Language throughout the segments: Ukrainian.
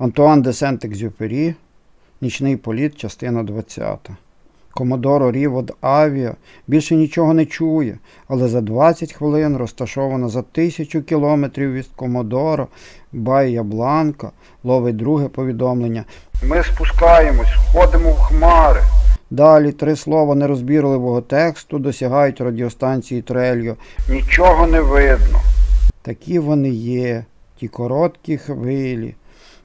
Антуан де Сент-Екзюпері, Нічний політ, частина 20. Комодоро Рівод Авіа більше нічого не чує, але за 20 хвилин розташована за тисячу кілометрів від Комодоро, Байя Бланка, ловить друге повідомлення. Ми спускаємось, входимо в хмари. Далі три слова нерозбірливого тексту досягають радіостанції Трельо. Нічого не видно. Такі вони є, ті короткі хвилі.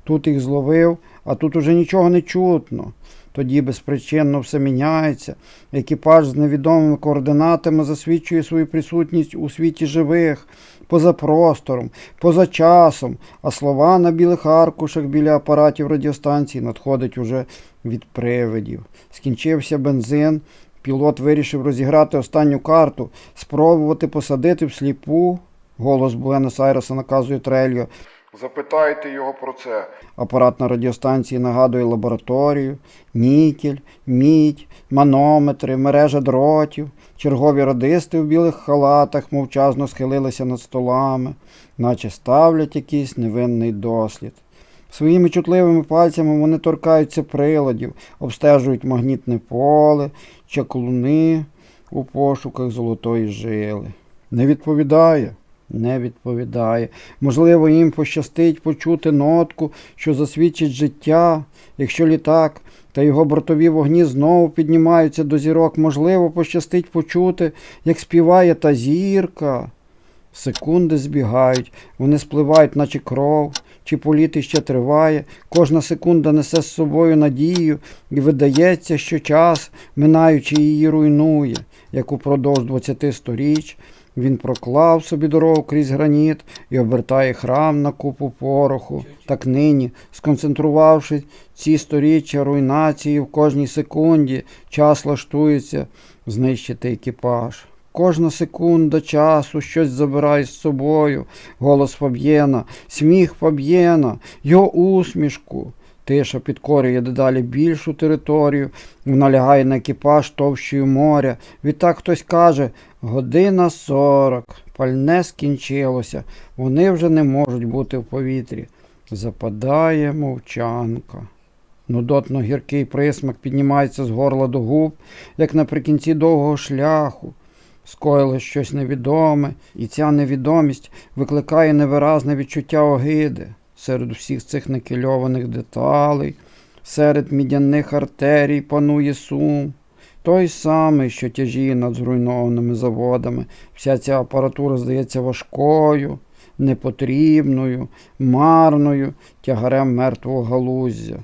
Тут їх зловив, а тут уже нічого не чутно. Тоді безпричинно все міняється. Екіпаж з невідомими координатами засвідчує свою присутність у світі живих, поза простором, поза часом, а слова на білих аркушах біля апаратів радіостанції надходять уже від привидів. Скінчився бензин. Пілот вирішив розіграти останню карту, спробувати посадити всліпу. Голос Буенос-Айреса наказує Трельо. Запитайте його про це. Апарат на радіостанції нагадує лабораторію, нікель, мідь, манометри, мережа дротів. Чергові радисти в білих халатах мовчазно схилилися над столами, наче ставлять якийсь невинний дослід. Своїми чутливими пальцями вони торкаються приладів, обстежують магнітне поле, чаклуни у пошуках золотої жили. Не відповідає. Не відповідає. Можливо, їм пощастить почути нотку, що засвідчить життя. Якщо літак та його бортові вогні знову піднімаються до зірок, можливо, пощастить почути, як співає та зірка. Секунди збігають, вони спливають, наче кров, чи політ іще триває. Кожна секунда несе з собою надію, і видається, що час, минаючи її, руйнує, як упродовж двадцяти сторіч. Він проклав собі дорогу крізь граніт і обертає храм на купу пороху. Так нині, сконцентрувавши ці сторіччя руйнації в кожній секунді, час лаштується знищити екіпаж. Кожна секунда часу щось забирає з собою. Голос Фаб'єна, сміх Фаб'єна, його усмішку. Тиша підкорює дедалі більшу територію, вона лягає на екіпаж товщою моря. Відтак хтось каже година сорок, пальне скінчилося, вони вже не можуть бути в повітрі. Западає мовчанка. Нудотно гіркий присмак піднімається з горла до губ, як наприкінці довгого шляху. Скоїло щось невідоме, і ця невідомість викликає невиразне відчуття огиди серед усіх цих накильованих деталей, серед мідяних артерій панує сум. Той самий, що тяжіє над зруйнованими заводами. Вся ця апаратура здається важкою, непотрібною, марною, тягарем мертвого галуздя.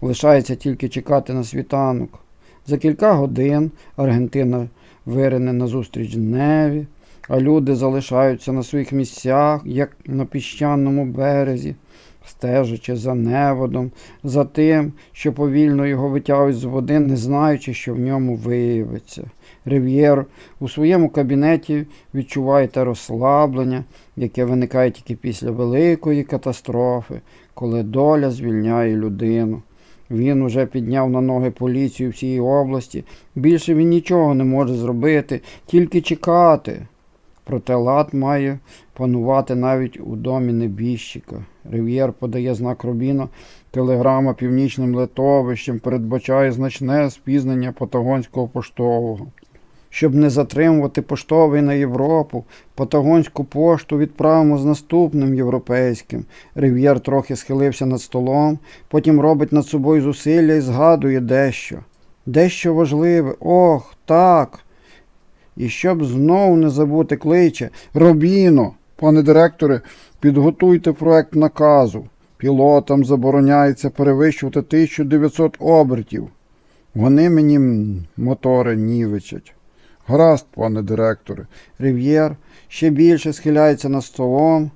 Лишається тільки чекати на світанок. За кілька годин Аргентина вирине назустріч дневі, а люди залишаються на своїх місцях, як на піщаному березі, стежачи за неводом, за тим, що повільно його витягують з води, не знаючи, що в ньому виявиться. Рив'єр у своєму кабінеті відчуває те розслаблення, яке виникає тільки після великої катастрофи, коли доля звільняє людину. Він уже підняв на ноги поліцію всієї області. Більше він нічого не може зробити, тільки чекати. Проте лад має панувати навіть у домі небіжчика. Рив'єр подає знак Рубіно, телеграма північним литовищем передбачає значне спізнення патагонського поштового. Щоб не затримувати поштовий на Європу, патагонську пошту відправимо з наступним європейським. Рив'єр трохи схилився над столом, потім робить над собою зусилля і згадує дещо. Дещо важливе. Ох, так. І щоб знов не забути кличе Робіно, пане директоре, підготуйте проект наказу. Пілотам забороняється перевищувати 1900 обертів. Вони мені мотори нівичать. Гаразд, пане директоре. Рив'єр ще більше схиляється над столом.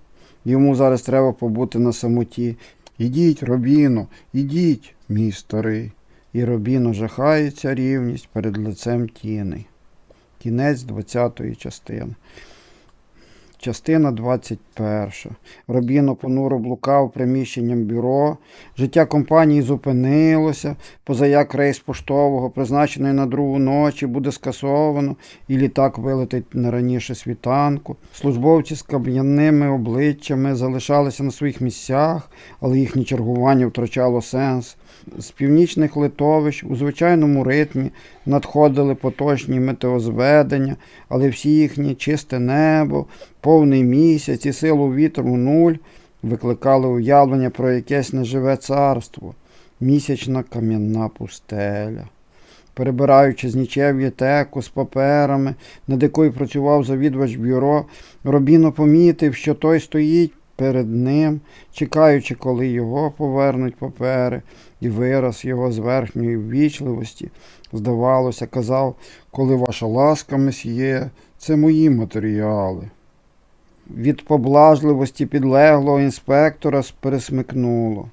Йому зараз треба побути на самоті. Ідіть, Робіно, ідіть, мій старий. І Робіно жахається рівність перед лицем тіней. Кінець 20-ї частини. Частина 21. Робіно понуро блукав приміщенням бюро. Життя компанії зупинилося. Позаяк рейс поштового, призначений на другу ночі, буде скасовано, і літак вилетить не раніше світанку. Службовці з кам'яними обличчями залишалися на своїх місцях, але їхнє чергування втрачало сенс. З північних литовищ у звичайному ритмі надходили поточні метеозведення, але всі їхні чисте небо, повний місяць і силу вітру нуль викликали уявлення про якесь неживе царство, місячна кам'яна пустеля. Перебираючи з нічев'я теку з паперами, над якою працював завідувач бюро, Робіно помітив, що той стоїть перед ним, чекаючи, коли його повернуть папери, і вираз його з верхньої ввічливості, здавалося, казав, коли ваша ласка, месьє, це мої матеріали. Від поблажливості підлеглого інспектора пересмикнуло.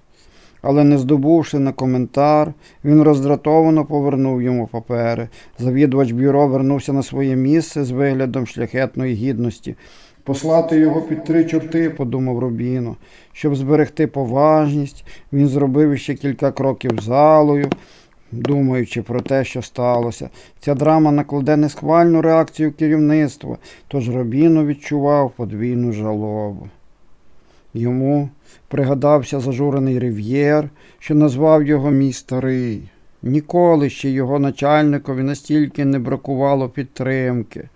Але не здобувши на коментар, він роздратовано повернув йому папери. Завідувач бюро вернувся на своє місце з виглядом шляхетної гідності. Послати його під три чорти, подумав Рубіно. Щоб зберегти поважність, він зробив іще кілька кроків залою, думаючи про те, що сталося. Ця драма накладе несхвальну реакцію керівництва, тож Робіно відчував подвійну жалобу. Йому пригадався зажурений рив'єр, що назвав його мій старий. Ніколи ще його начальникові настільки не бракувало підтримки.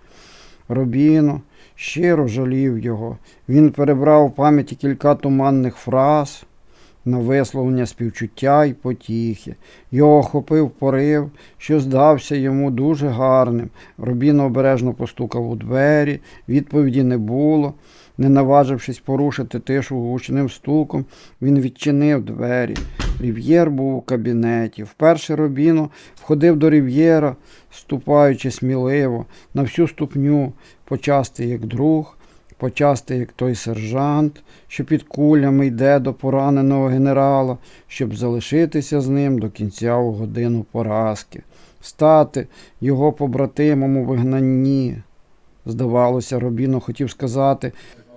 Робіно щиро жалів його. Він перебрав у пам'яті кілька туманних фраз на висловлення співчуття й потіхи. Його охопив порив, що здався йому дуже гарним. Робіно обережно постукав у двері, відповіді не було. Не наважившись порушити тишу гучним стуком, він відчинив двері. Рів'єр був у кабінеті. Вперше Робіно входив до Рів'єра, ступаючи сміливо, на всю ступню, почасти як друг, почасти як той сержант, що під кулями йде до пораненого генерала, щоб залишитися з ним до кінця у годину поразки, стати його побратимом у вигнанні. Здавалося, Робіно хотів сказати,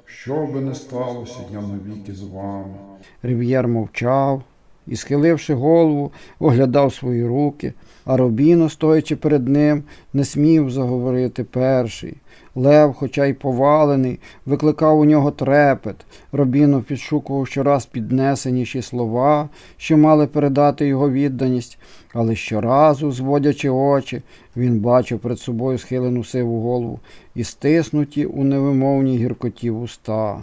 Що би не сталося, я навіки з вами. Рів'єр мовчав і, схиливши голову, оглядав свої руки, а Робіно, стоячи перед ним, не смів заговорити перший. Лев, хоча й повалений, викликав у нього трепет. Робіно підшукував щораз піднесеніші слова, що мали передати його відданість, але щоразу, зводячи очі, він бачив перед собою схилену сиву голову і стиснуті у невимовній гіркоті вуста.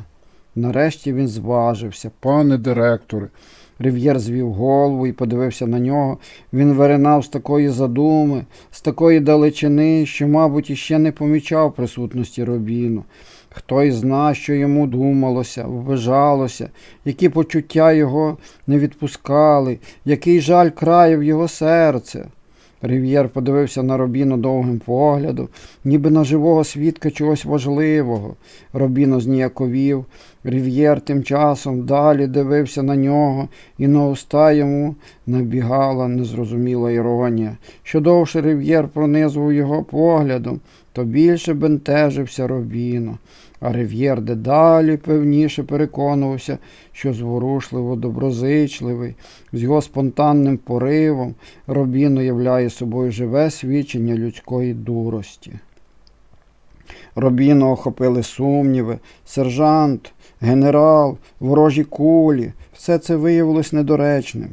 Нарешті він зважився. Пане директоре, Рив'єр звів голову і подивився на нього. Він виринав з такої задуми, з такої далечини, що, мабуть, іще не помічав присутності Робіну. Хто й зна, що йому думалося, ввижалося, які почуття його не відпускали, який жаль краяв його серце. Рив'єр подивився на Робіно довгим поглядом, ніби на живого свідка чогось важливого. Робіно зніяковів. Рив'єр тим часом далі дивився на нього, і на уста йому набігала незрозуміла іронія. Що довше Рив'єр пронизував його поглядом, то більше бентежився Робіно. А Рив'єр дедалі певніше переконувався, що зворушливо доброзичливий, з його спонтанним поривом Робіно являє собою живе свідчення людської дурості. Робіно охопили сумніви, сержант, генерал, ворожі кулі. Все це виявилось недоречним.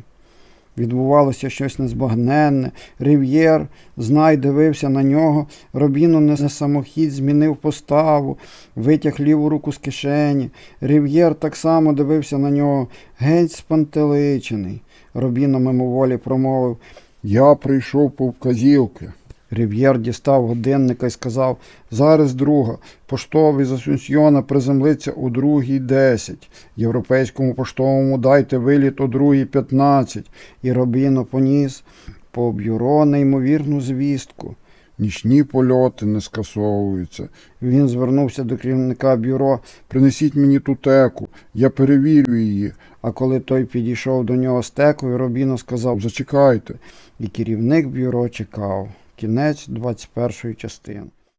Відбувалося щось незбагненне. Рив'єр знай дивився на нього. Робіно не за самохід змінив поставу, витяг ліву руку з кишені. Рив'єр так само дивився на нього, геть спантеличений. Робіно мимоволі промовив. я прийшов по вказівки. Рив'єр дістав годинника і сказав, зараз друга, поштовий з Асунсьйона приземлиться другій десять. Європейському поштовому дайте виліт другій п'ятнадцять. І Робіно поніс по бюро неймовірну звістку. Нічні польоти не скасовуються. Він звернувся до керівника бюро, Принесіть мені ту теку, я перевірю її. а коли той підійшов до нього з текою, Робіно сказав, Зачекайте. і керівник бюро чекав. Кінець 21 частини.